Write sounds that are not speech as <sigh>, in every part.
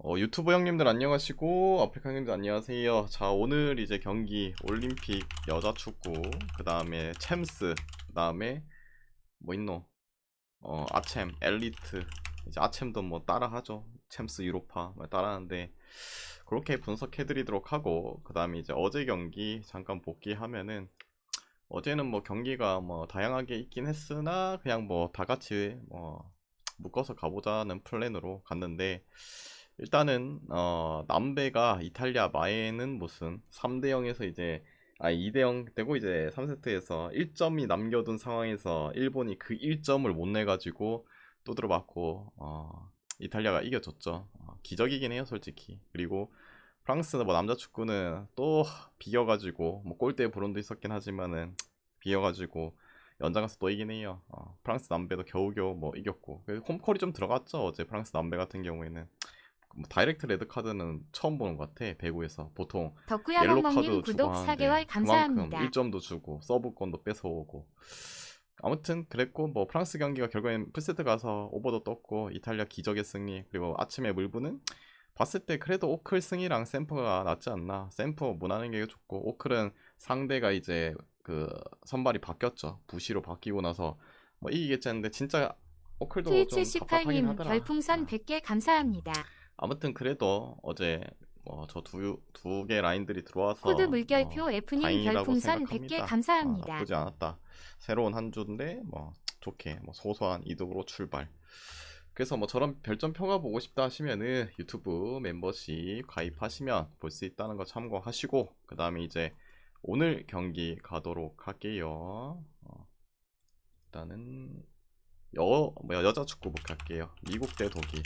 어, 유튜브 형님들 안녕하시고 아프리카 형님들 안녕하세요. 자 오늘 이제 경기 올림픽 여자 축구 그 다음에 챔스 그 다음에 뭐 있노? 어 아챔 엘리트 이제 아챔도 뭐 따라하죠. 챔스 유로파 뭐 따라하는데 그렇게 분석해 드리도록 하고 그 다음에 이제 어제 경기 잠깐 복귀하면은 어제는 뭐 경기가 뭐 다양하게 있긴 했으나 그냥 뭐 다 같이 뭐 묶어서 가보자는 플랜으로 갔는데 일단은 어 남배가 이탈리아 마에는 무슨 3대 0에서 이제 아 2대 0 되고 이제 3세트에서 1점이 남겨둔 상황에서 일본이 그 1점을 못 내가지고 또 들어맞고 어 이탈리아가 이겨줬죠. 어, 기적이긴 해요 솔직히. 그리고 프랑스는 뭐 남자 축구는 또 비겨가지고 뭐 골대 불운도 있었긴 하지만은 비겨가지고 연장 가서 또 이긴 해요. 어, 프랑스 남배도 겨우겨우 뭐 이겼고 홈콜이 좀 들어갔죠 어제 프랑스 남배 같은 경우에는 뭐 다이렉트 레드 카드는 처음 보는 것 같아 배구에서 보통 덕구야 옐로 카드 구독 하는데 4개월 감사합니다. 그만큼 1점도 주고 서브권도 뺏어오고 아무튼 그랬고 뭐 프랑스 경기가 결국엔 풀세트 가서 오버도 떴고 이탈리아 기적의 승리 그리고 아침에 물부는 봤을 때 그래도 오클 승이랑 샘프가 낫지 않나 샘프 무난한 게 좋고 오클은 상대가 이제 그 선발이 바뀌었죠 부시로 바뀌고 나서 뭐 이기겠지 했는데 진짜 오클도 좀 트위치 답답하긴 18님 하더라 별풍선 아. 100개 감사합니다. 아무튼 그래도 어제 뭐 저 두 두 개 라인들이 들어와서 코드 물결표 어, F님 다행이라고 별풍선 생각합니다. 100개 아, 감사합니다. 나쁘지 않았다. 새로운 한 주인데 뭐 좋게 뭐 소소한 이득으로 출발. 그래서 뭐 저런 별점 평가 보고 싶다 하시면은 유튜브 멤버십 가입하시면 볼 수 있다는 거 참고하시고 그 다음에 이제 오늘 경기 가도록 할게요. 어, 일단은 여, 뭐 여자 축구부터 할게요. 미국 대 독일.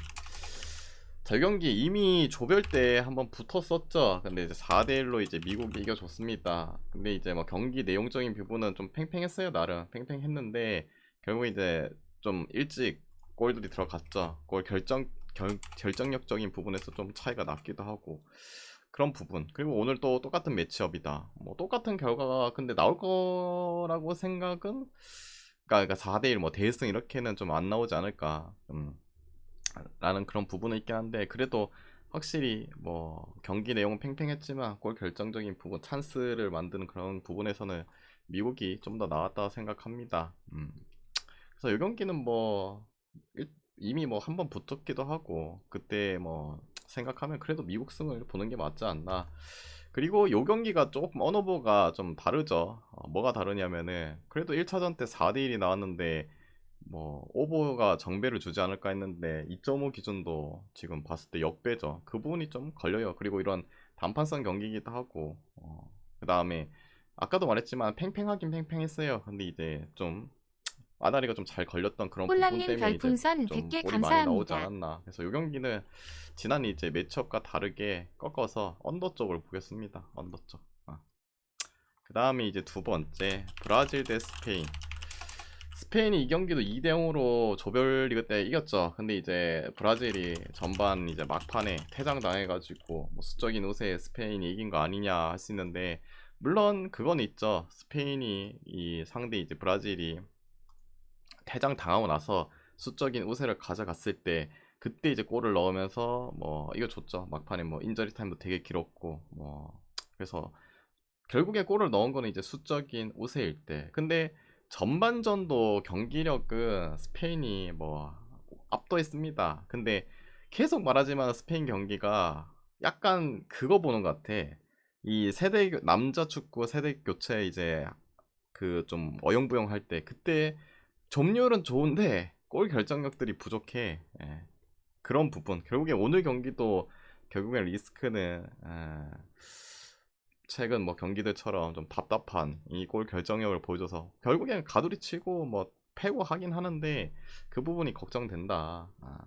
저 경기 이미 조별 때 한번 붙었었죠. 근데 이제 4대1로 이제 미국이 이겨줬습니다. 근데 이제 뭐 경기 내용적인 부분은 좀 팽팽했어요, 나름. 팽팽했는데, 결국 이제 좀 일찍 골들이 들어갔죠. 골 결정, 결, 결정력적인 부분에서 좀 차이가 났기도 하고. 그런 부분. 그리고 오늘 또 똑같은 매치업이다. 뭐 똑같은 결과가 근데 나올 거라고 생각은, 그러니까 4대1 뭐 대승 이렇게는 좀 안 나오지 않을까. 음. 라는 그런 부분은 있긴 한데 그래도 확실히 뭐 경기 내용은 팽팽했지만 골 결정적인 부분 찬스를 만드는 그런 부분에서는 미국이 좀 더 나았다 생각합니다. 음. 그래서 이 경기는 뭐 일- 이미 뭐 한 번 붙었기도 하고 그때 뭐 생각하면 그래도 미국 승을 보는 게 맞지 않나. 그리고 요 경기가 조금 언어버가 좀 다르죠. 어, 뭐가 다르냐면은 그래도 1차전 때 4대1이 나왔는데 뭐 오버가 정배를 주지 않을까 했는데 2.5 기준도 지금 봤을 때 역배죠. 그 부분이 좀 걸려요. 그리고 이런 단판성 경기이기도 하고 어, 그 다음에 아까도 말했지만 팽팽하긴 팽팽했어요. 근데 이제 좀 아다리가 좀 잘 걸렸던 그런 부분 때문에 별풍선 좀 100개 골이 많이 나오지 감사합니다. 않았나. 그래서 이 경기는 지난 이제 매치업과 다르게 꺾어서 언더 쪽을 보겠습니다. 언더 쪽. 그 다음에 이제 두 번째 브라질 대 스페인. 스페인이 이 경기도 2대 0으로 조별 리그 때 이겼죠. 근데 이제 브라질이 전반 이제 막판에 퇴장 당해가지고 뭐 수적인 우세에 스페인이 이긴 거 아니냐 할 수 있는데 물론 그건 있죠. 스페인이 이 상대 이제 브라질이 퇴장 당하고 나서 수적인 우세를 가져갔을 때 그때 이제 골을 넣으면서 뭐 이거 줬죠. 막판에 뭐 인저리 타임도 되게 길었고 뭐 그래서 결국에 골을 넣은 거는 이제 수적인 우세일 때. 근데 전반전도 경기력은 스페인이 뭐 압도했습니다. 근데 계속 말하지만 스페인 경기가 약간 그거 보는 것 같아. 이 세대 교- 남자 축구 세대 교체 이제 그 좀 어영부영 할 때 그때 점유율은 좋은데 골 결정력들이 부족해. 예. 그런 부분. 결국에 오늘 경기도 결국엔 리스크는 아, 최근 뭐 경기들처럼 좀 답답한 이 골 결정력을 보여줘서 결국엔 가두리 치고 뭐 패고 하긴 하는데 그 부분이 걱정된다. 아.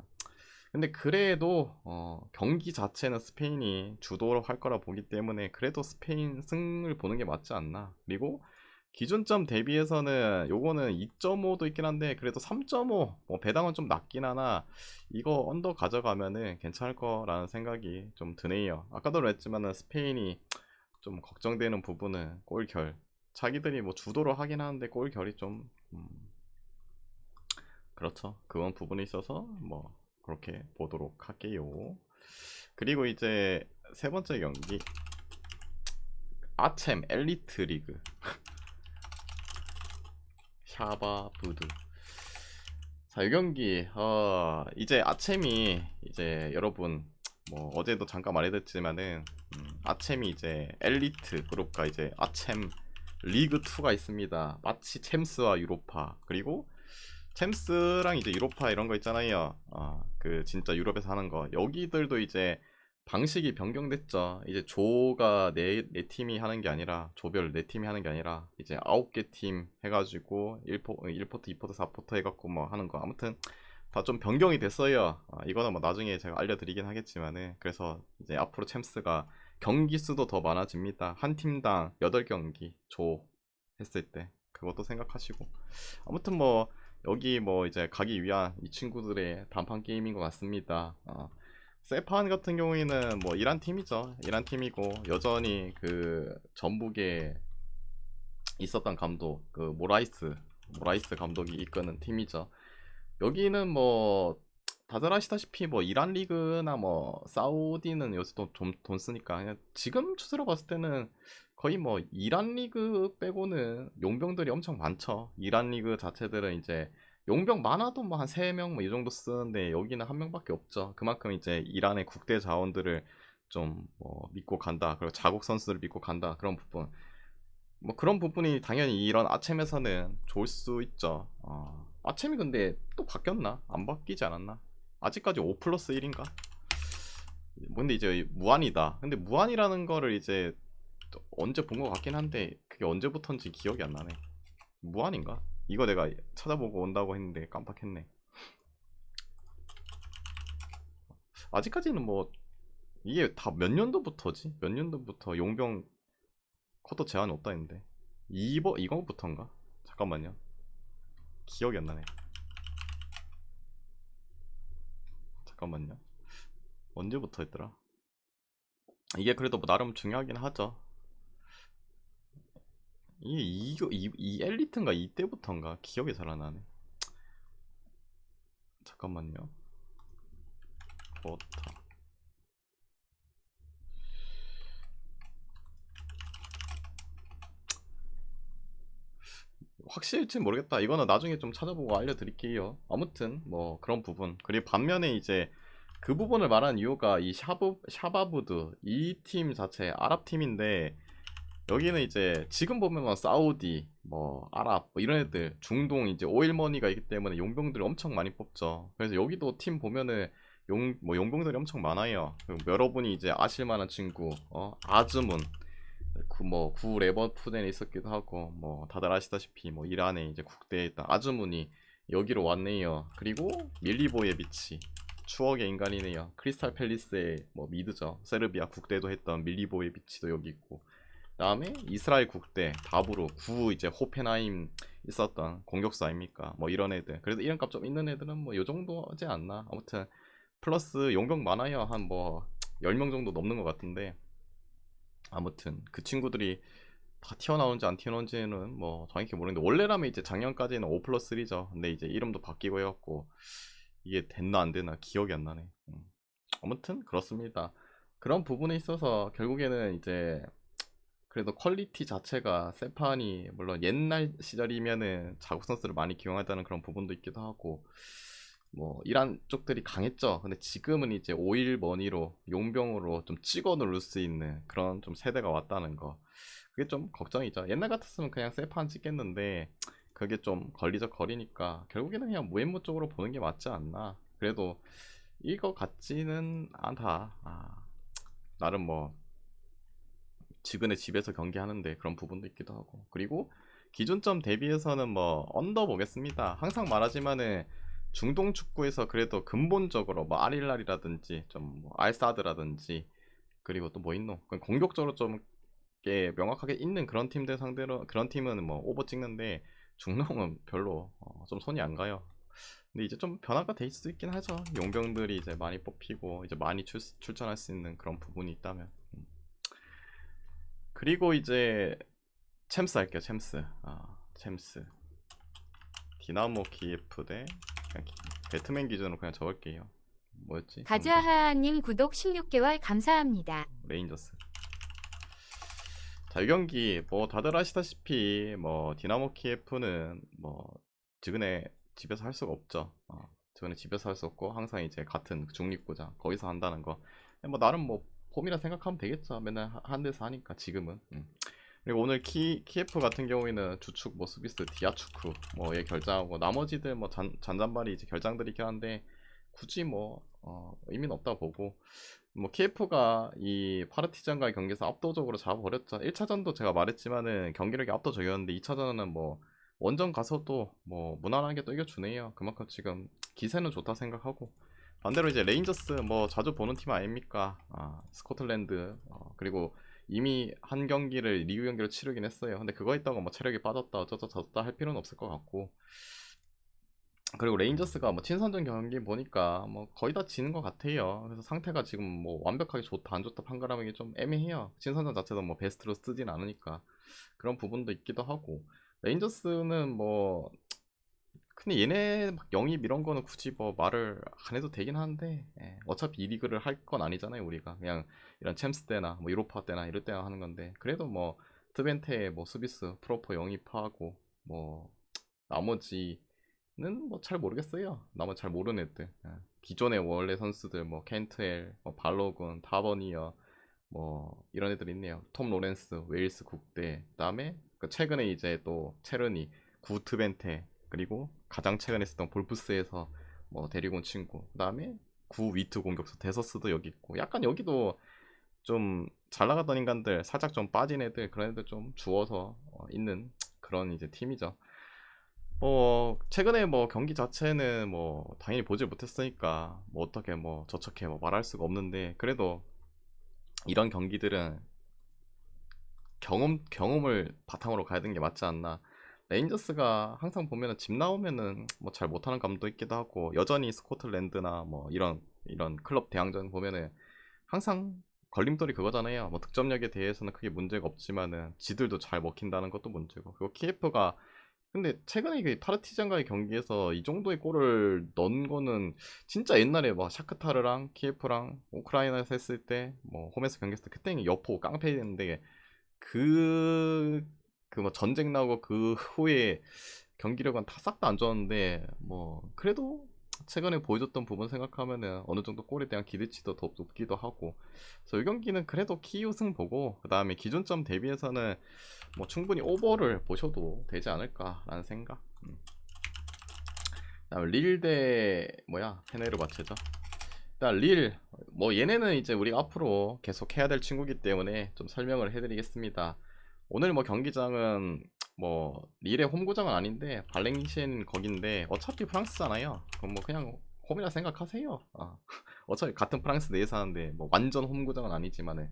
근데 그래도 어, 경기 자체는 스페인이 주도를 할 거라 보기 때문에 그래도 스페인 승을 보는 게 맞지 않나. 그리고 기준점 대비해서는 요거는 2.5도 있긴 한데 그래도 3.5 뭐 배당은 좀 낮긴 하나 이거 언더 가져가면은 괜찮을 거라는 생각이 좀 드네요. 아까도 그랬지만은 스페인이 좀 걱정되는 부분은 골결. 자기들이 뭐 주도를 하긴 하는데 골결이 좀 음, 그렇죠. 그건 부분에 있어서 뭐 그렇게 보도록 할게요. 그리고 이제 세 번째 경기 아챔 엘리트 리그 <laughs> 샤바 부드 자, 이 경기 어, 이제 아챔이 이제 여러분 뭐 어제도 잠깐 말해드렸지만은 음, 아챔이 이제 엘리트 그룹과 이제 아챔 리그 2가 있습니다. 마치 챔스와 유로파 그리고 챔스랑 이제 유로파 이런 거 있잖아요. 어, 그 진짜 유럽에서 하는 거 여기들도 이제 방식이 변경됐죠. 이제 조가 네, 네 팀이 하는 게 아니라 조별 네 팀이 하는 게 아니라 이제 아홉 개 팀 해가지고 1포, 1포트, 2포트, 4포트 해갖고 뭐 하는 거 아무튼 다 좀 변경이 됐어요. 아, 이거는 뭐 나중에 제가 알려드리긴 하겠지만은 그래서 이제 앞으로 챔스가 경기 수도 더 많아집니다. 한 팀당 8경기 조 했을 때 그것도 생각하시고 아무튼 뭐 여기 뭐 이제 가기 위한 이 친구들의 단판 게임인 것 같습니다. 어, 세판 같은 경우에는 뭐 이란 팀이죠. 이란 팀이고 여전히 그 전북에 있었던 감독 그 모라이스 모라이스 감독이 이끄는 팀이죠. 여기는 뭐 다들 아시다시피 뭐 이란 리그나 뭐 사우디는 요새 좀돈 쓰니까 그냥 지금 추세로 봤을 때는 거의 뭐 이란 리그 빼고는 용병들이 엄청 많죠. 이란 리그 자체들은 이제 용병 많아도 뭐한 3명 뭐 이 정도 쓰는데 여기는 한 명밖에 없죠. 그만큼 이제 이란의 국대 자원들을 좀 뭐 믿고 간다. 그리고 자국 선수들을 믿고 간다. 그런 부분. 뭐 그런 부분이 당연히 이런 아챔에서는 좋을 수 있죠. 어, 아챔이 근데 또 바뀌었나? 안 바뀌지 않았나? 아직까지 5 플러스 1인가? 뭐 근데 이제 무한이다. 근데 무한이라는 거를 이제 또 언제 본 것 같긴 한데 그게 언제부턴지 기억이 안 나네. 무한인가? 이거 내가 찾아보고 온다고 했는데 깜빡했네. 아직까지는 뭐 이게 다 몇 년도부터지? 몇 년도부터 용병 쿼터 제한이 없다 했는데 이거 이거부터인가? 잠깐만요. 기억이 안 나네. 잠깐만요. 언제부터 했더라? 이게 그래도 뭐 나름 중요하긴 하죠. 이게 이거 이, 이 엘리트인가 이때부터인가 기억이 잘 안 나네. 잠깐만요. 쿼터. 확실일지 모르겠다. 이거는 나중에 좀 찾아보고 알려드릴게요. 아무튼 뭐 그런 부분. 그리고 반면에 이제 그 부분을 말한 이유가 이 샤브 샤바부드 이 팀 자체 아랍 팀인데 여기는 이제 지금 보면 뭐 사우디 뭐 아랍 뭐 이런 애들 중동 이제 오일머니가 있기 때문에 용병들을 엄청 많이 뽑죠. 그래서 여기도 팀 보면은 용 뭐 용병들이 엄청 많아요. 그리고 여러분이 이제 아실만한 친구 어 아즈문 그뭐 구 레버푸덴에 있었기도 하고 뭐 다들 아시다시피 뭐 이란에 이제 국대에 있던 아즈문이 여기로 왔네요. 그리고 밀리보예비치 추억의 인간이네요. 크리스탈 팰리스의 뭐 미드죠. 세르비아 국대도 했던 밀리보예비치도 여기 있고 다음에 이스라엘 국대 다브로 구 이제 호펜하임 있었던 공격수 아닙니까? 뭐 이런 애들. 그래도 이름값 좀 있는 애들은 뭐 요 정도 하지 않나. 아무튼 플러스 용병 많아요. 한뭐 10명 정도 넘는 것 같은데 아무튼 그 친구들이 다 튀어나온지 안 튀어나온지는 뭐 정확히 모르겠는데 원래라면 이제 작년까지는 5 플러스 3죠. 근데 이제 이름도 바뀌고 해갖고 이게 됐나 안 되나 기억이 안 나네. 음. 아무튼 그렇습니다. 그런 부분에 있어서 결국에는 이제 그래도 퀄리티 자체가 세판이 물론 옛날 시절이면은 자국 선수를 많이 기용하다는 그런 부분도 있기도 하고 뭐 이란 쪽들이 강했죠. 근데 지금은 이제 오일 머니로 용병으로 좀 찍어 누를 수 있는 그런 좀 세대가 왔다는 거. 그게 좀 걱정이죠. 옛날 같았으면 그냥 세판 찍겠는데 그게 좀 걸리적 거리니까 결국에는 그냥 무엠무 쪽으로 보는 게 맞지 않나. 그래도 이거 같지는 않다. 아, 나름 뭐 지근의 집에서 경기하는데 그런 부분도 있기도 하고 그리고 기준점 대비해서는 뭐 언더 보겠습니다. 항상 말하지만은 중동 축구에서 그래도 근본적으로 뭐 아릴랄이라든지 좀뭐 알사드라든지 그리고 또 뭐 있노 공격적으로 좀 명확하게 있는 그런 팀들 상대로 그런 팀은 뭐 오버 찍는데 중동은 별로 어, 좀 손이 안 가요. 근데 이제 좀 변화가 될 수도 있긴 하죠. 용병들이 이제 많이 뽑히고 이제 많이 출, 출전할 수 있는 그런 부분이 있다면. 음. 그리고 이제 챔스 할게요. 챔스. 아, 챔스. 디나모 키예프 대 그냥 배트맨 기준으로 그냥 적을게요. 뭐였지? 가즈아하님 구독 16개월 감사합니다. 레인저스. 자, 이 경기 뭐 다들 아시다시피 뭐 디나모 키예프는 뭐 지근에 집에서 할 수가 없죠. 어, 지근에 집에서 할 수 없고 항상 이제 같은 중립구장 거기서 한다는 거. 뭐 나름 뭐 폼이라 생각하면 되겠죠. 맨날 하- 한 데서 하니까 지금은. 음. 그리고 오늘 키 키예프 같은 경우에는 주축 뭐 수비스 디아추크 뭐얘 결장하고 나머지들 뭐 잔, 잔잔바리 이제 결장들이긴 한데 굳이 뭐 어, 의미는 없다 보고 뭐 키예프가 이 파르티잔과의 경기에서 압도적으로 잡아버렸죠. 1차전도 제가 말했지만은 경기력이 압도적이었는데 2차전은 뭐 원정 가서도 뭐 무난하게 또 이겨주네요. 그만큼 지금 기세는 좋다 생각하고 반대로 이제 레인저스 뭐 자주 보는 팀 아닙니까? 아, 스코틀랜드 어, 그리고 이미 한 경기를 리그 경기를 치르긴 했어요. 근데 그거 있다고 뭐 체력이 빠졌다 어쩌다 저쩌다 할 필요는 없을 것 같고 그리고 레인저스가 뭐 친선전 경기 보니까 뭐 거의 다 지는 것 같아요. 그래서 상태가 지금 뭐 완벽하게 좋다 안 좋다 판가름하기 좀 애매해요. 친선전 자체도 뭐 베스트로 쓰진 않으니까 그런 부분도 있기도 하고 레인저스는 뭐 근데 얘네 막 영입 이런 거는 굳이 뭐 말을 안 해도 되긴 하는데 예, 어차피 이 리그를 할 건 아니잖아요 우리가. 그냥 이런 챔스 때나 뭐 유로파 때나 이럴 때나 하는 건데 그래도 뭐 트벤테 뭐 수비스 프로퍼 영입하고 뭐 나머지는 뭐 잘 모르겠어요. 나머지 잘 모르는 애들. 예. 기존의 원래 선수들 뭐 켄트엘 뭐 발로군 타버니어 뭐 이런 애들 있네요. 톰 로렌스 웨일스 국대 그다음에 그 최근에 이제 또 체르니 구트벤테 그리고 가장 최근에 했었던 볼프스에서 뭐 데리고 온 친구 그 다음에 구 위트 공격수 데서스도 여기 있고 약간 여기도 좀 잘 나갔던 인간들 살짝 좀 빠진 애들 그런 애들 좀 주워서 어, 있는 그런 이제 팀이죠. 뭐 최근에 뭐 경기 자체는 뭐 당연히 보질 못했으니까 뭐 어떻게 뭐 저렇게 뭐 말할 수가 없는데 그래도 이런 경기들은 경험 경험을 바탕으로 가야 되는 게 맞지 않나. 레인저스가 항상 보면은 집 나오면은 뭐 잘 못하는 감도 있기도 하고 여전히 스코틀랜드나 뭐 이런 이런 클럽 대항전 보면은 항상 걸림돌이 그거잖아요. 뭐 득점력에 대해서는 크게 문제가 없지만은 지들도 잘 먹힌다는 것도 문제고 그리고 키예프가 근데 최근에 그 파르티잔과의 경기에서 이 정도의 골을 넣은 거는 진짜 옛날에 뭐 샤크타르랑 키예프랑 우크라이나에서 했을 때 뭐 홈에서 경기했을 때 그때는 여포 깡패였는데 그 그 뭐 전쟁 나고 그 후에 경기력은 다 싹 다 안 좋았는데 뭐 그래도 최근에 보여줬던 부분 생각하면은 어느 정도 골에 대한 기대치도 더 높기도 하고. 그래서 이 경기는 그래도 키 우승 보고 그 다음에 기준점 대비해서는 뭐 충분히 오버를 보셔도 되지 않을까라는 생각. 음. 그다음에 릴대 뭐야? 페네르 바체죠. 일단 릴 뭐 얘네는 이제 우리가 앞으로 계속 해야 될 친구기 때문에 좀 설명을 해드리겠습니다 오늘 뭐 경기장은 뭐 릴의 홈구장은 아닌데 발랭시엔 거긴데 어차피 프랑스잖아요. 그럼 뭐 그냥 홈이라 생각하세요. 아, <laughs> 어차피 같은 프랑스 내에 사는데 뭐 완전 홈구장은 아니지만은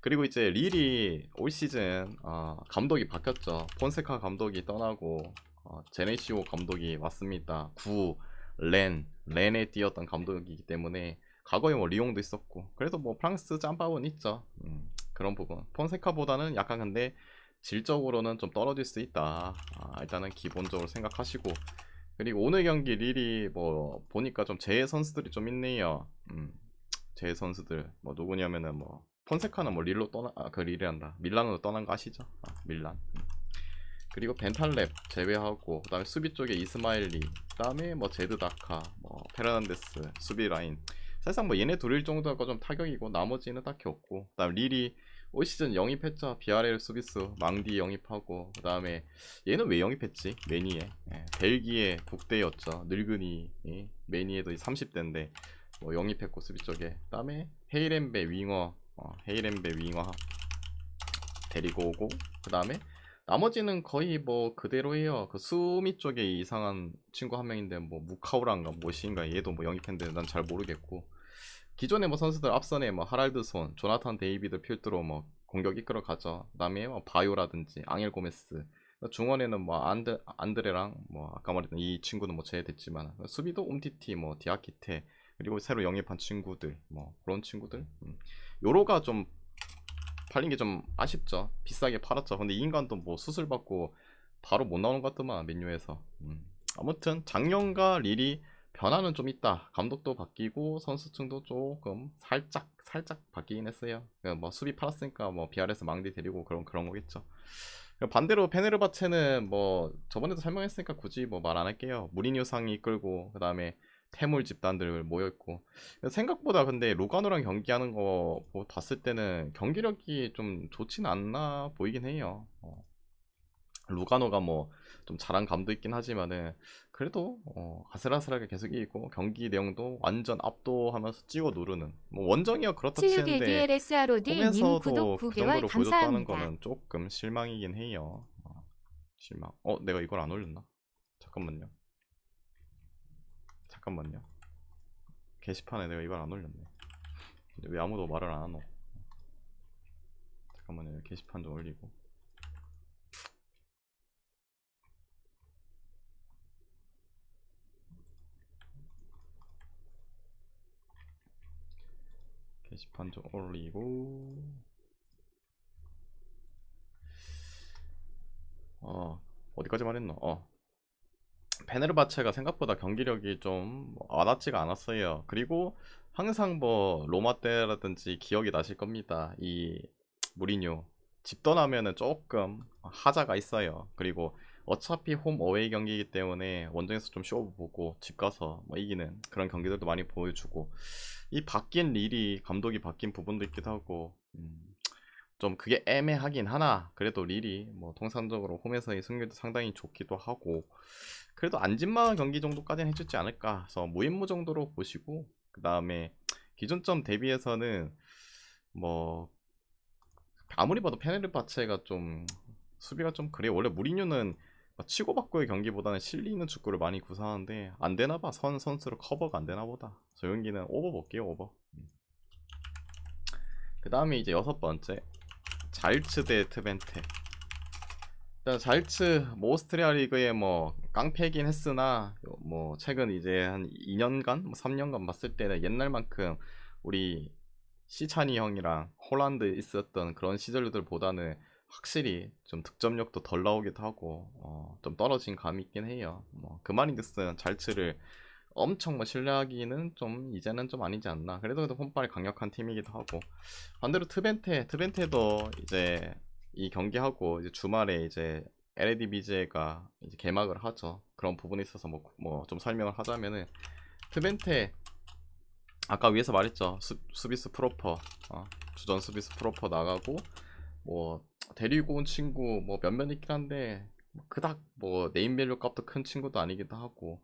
그리고 이제 릴이 올 시즌 어, 감독이 바뀌었죠. 폰세카 감독이 떠나고 어, 제네시오 감독이 왔습니다. 구 렌, 렌에 뛰었던 감독이기 때문에 과거에 뭐 리옹도 있었고 그래도 뭐 프랑스 짬밥은 있죠. 음, 그런 부분. 폰세카보다는 약간 근데 질적으로는 좀 떨어질 수 있다. 아, 일단은 기본적으로 생각하시고 그리고 오늘 경기 릴이 뭐 보니까 좀 재해 선수들이 좀 있네요. 음, 재해 선수들 뭐 누구냐면은 뭐 폰세카는 뭐 릴로 떠나 아, 그 릴이란다. 밀란으로 떠난 거 아시죠? 아, 밀란. 음. 그리고 벤탈랩 제외하고 그 다음에 수비 쪽에 이스마일리, 그 다음에 뭐 제드다카, 뭐 페르난데스 수비 라인. 사실상 뭐 얘네 둘일 정도가 좀 타격이고 나머지는 딱히 없고 그다음 릴이 올 시즌 영입했죠. 비아레르 수비수 망디 영입하고 그 다음에 얘는 왜 영입했지? 매니에 예, 벨기에 국대였죠. 늙은이 예, 매니에도 30대인데 뭐 영입했고 수비 쪽에 그 다음에 헤이렌베 윙어 어, 헤이렌베 윙어 데리고 오고 그 다음에 나머지는 거의 뭐 그대로예요. 그 수미 쪽에 이상한 친구 한 명인데 뭐 무카우란가 뭐시인가 얘도 뭐 영입했는데 난 잘 모르겠고 기존의 뭐 선수들 앞선에 뭐 하랄드 손, 조나탄 데이비드 필드로 뭐 공격 이끌어 가죠. 그다음에 뭐 바요라든지 앙헬 고메스. 중원에는 뭐 안드 안드레랑 뭐 아까 말했던 이 친구는 뭐 제외됐지만 수비도 옴티티 뭐 디아키테 그리고 새로 영입한 친구들 뭐 그런 친구들. 음. 요로가 좀 팔린 게 좀 아쉽죠. 비싸게 팔았죠. 근데 이 인간도 뭐 수술 받고 바로 못 나오는 것 같더만 맨유에서. 음. 아무튼 작년과 릴이 변화는 좀 있다. 감독도 바뀌고 선수층도 조금 살짝 살짝 바뀌긴 했어요. 그뭐 수비 팔았으니까 뭐 BRS 망디 데리고 그런 그런 거겠죠. 반대로 페네르바체는 뭐 저번에도 설명했으니까 굳이 뭐 말 안 할게요. 무리뉴 상이 이끌고 그 다음에 태물 집단들 모여 있고 생각보다 근데 로가노랑 경기하는 거뭐 봤을 때는 경기력이 좀 좋진 않나 보이긴 해요. 어. 루가노가 뭐 좀 잘한 감도 있긴 하지만은 그래도 어, 아슬아슬하게 계속 이기고 경기 내용도 완전 압도하면서 찍어 누르는 뭐 원정이야 그렇다 치는데 7611SROD님 홈에서도 구독 그 9개월 정도로 보여줬다는 감사합니다. 거는 조금 실망이긴 해요. 어, 실망. 어, 내가 이걸 안 올렸나? 잠깐만요. 잠깐만요. 게시판에 내가 이걸 안 올렸네. 근데 왜 아무도 말을 안 하노? 잠깐만요. 게시판 좀 올리고. 게시판 좀 올리고. 어, 어디까지 말했노? 어. 페네르바체가 생각보다 경기력이 좀 와닿지가 않았어요. 그리고 항상 뭐 로마 때라든지 기억이 나실 겁니다. 이 무리뉴 집 떠나면은 조금 하자가 있어요. 그리고 어차피 홈 어웨이 경기이기 때문에 원정에서 좀 쇼 보고 집 가서 뭐 이기는 그런 경기들도 많이 보여주고 이 바뀐 릴이 감독이 바뀐 부분도 있기도 하고 음, 좀 그게 애매하긴 하나. 그래도 릴이 뭐 통상적으로 홈에서의 승률도 상당히 좋기도 하고 그래도 안진마 경기 정도까지는 해주지 않을까. 그래서 무임무 정도로 보시고 그 다음에 기존점 대비해서는 뭐 아무리 봐도 페네르바체가 좀 수비가 좀 그래. 원래 무리뉴는 치고받고의 경기보다는 실리 있는 축구를 많이 구사하는데 안 되나봐. 선 선수로 커버가 안 되나보다. 저 경기는 오버 볼게요 오버. 그 다음에 이제 여섯 번째. 잘츠 대 트벤테. 일단 잘츠 뭐 오스트리아 리그에 뭐 깡패긴 했으나 뭐 최근 이제 한 2년간 뭐 3년간 봤을 때는 옛날만큼 우리 시찬이 형이랑 홀란드 있었던 그런 시절들보다는 확실히 좀 득점력도 덜 나오기도 하고 어, 좀 떨어진 감이 있긴 해요. 뭐 그말인즉슨 잘츠를 엄청 뭐 신뢰하기는 좀 이제는 좀 아니지 않나. 그래도 그래도 홈빨 강력한 팀이기도 하고 반대로 트벤테 트벤테도 이제 이 경기하고 이제 주말에 이제 LED BJ가 이제 개막을 하죠. 그런 부분에 있어서 뭐 뭐 좀 설명을 하자면은 트벤테 아까 위에서 말했죠. 수, 수비수 프로퍼 어, 주전 수비수 프로퍼 나가고 뭐 데리고 온 친구 뭐 몇몇 있긴 한데 뭐 그닥 뭐 네임밸류 값도 큰 친구도 아니기도 하고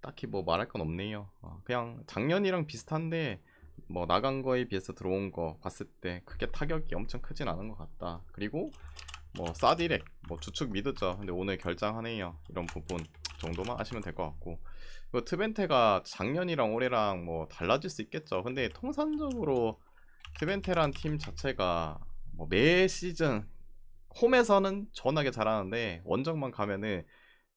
딱히 뭐 말할 건 없네요. 어, 그냥 작년이랑 비슷한데 뭐 나간 거에 비해서 들어온 거 봤을 때 크게 타격이 엄청 크진 않은 것 같다. 그리고 뭐 사디렉 뭐 주축 미드죠. 근데 오늘 결장하네요. 이런 부분 정도만 아시면 될 것 같고 그 트벤테가 작년이랑 올해랑 뭐 달라질 수 있겠죠. 근데 통산적으로 트벤테란 팀 자체가 뭐 매 시즌 홈에서는 전하게 잘하는데 원정만 가면은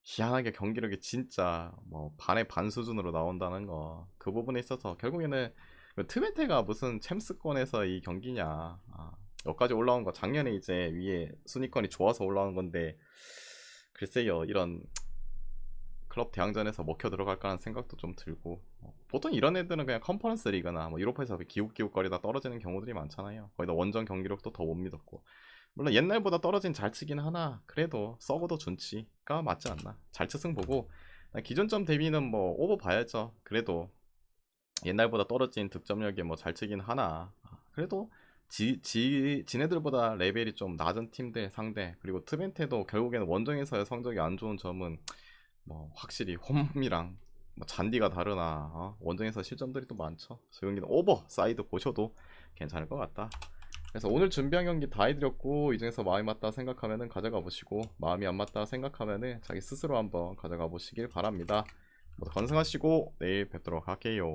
희한하게 경기력이 진짜 뭐 반의 반 수준으로 나온다는 거 그 부분에 있어서 결국에는 그 트벤테가 무슨 챔스권에서 이 경기냐. 아, 여기까지 올라온 거 작년에 이제 위에 순위권이 좋아서 올라온 건데 글쎄요 이런 클럽 대항전에서 먹혀 들어갈까 하는 생각도 좀 들고 어, 보통 이런 애들은 그냥 컨퍼런스 리그나 뭐 유로파에서 기웃기웃거리다 떨어지는 경우들이 많잖아요. 거기다 원정 경기력도 더 못 믿었고. 물론 옛날보다 떨어진 잘 치긴 하나 그래도 썩어도 준치가 맞지 않나. 잘 치승 보고. 기존점 대비는 뭐 오버 봐야죠. 그래도 옛날보다 떨어진 득점력이 뭐 잘 치긴 하나. 그래도 지, 지, 지네들보다 레벨이 좀 낮은 팀들 상대 그리고 트벤테도 결국에는 원정에서의 성적이 안 좋은 점은 뭐 확실히 홈이랑 뭐 잔디가 다르나 어? 원정에서 실점들이 또 많죠. 저 경기는 오버 사이드 보셔도 괜찮을 것 같다. 그래서 오늘 준비한 경기 다 해드렸고 이 중에서 마음이 맞다 생각하면은 가져가 보시고 마음이 안 맞다 생각하면은 자기 스스로 한번 가져가 보시길 바랍니다. 모두 건승하시고 내일 뵙도록 할게요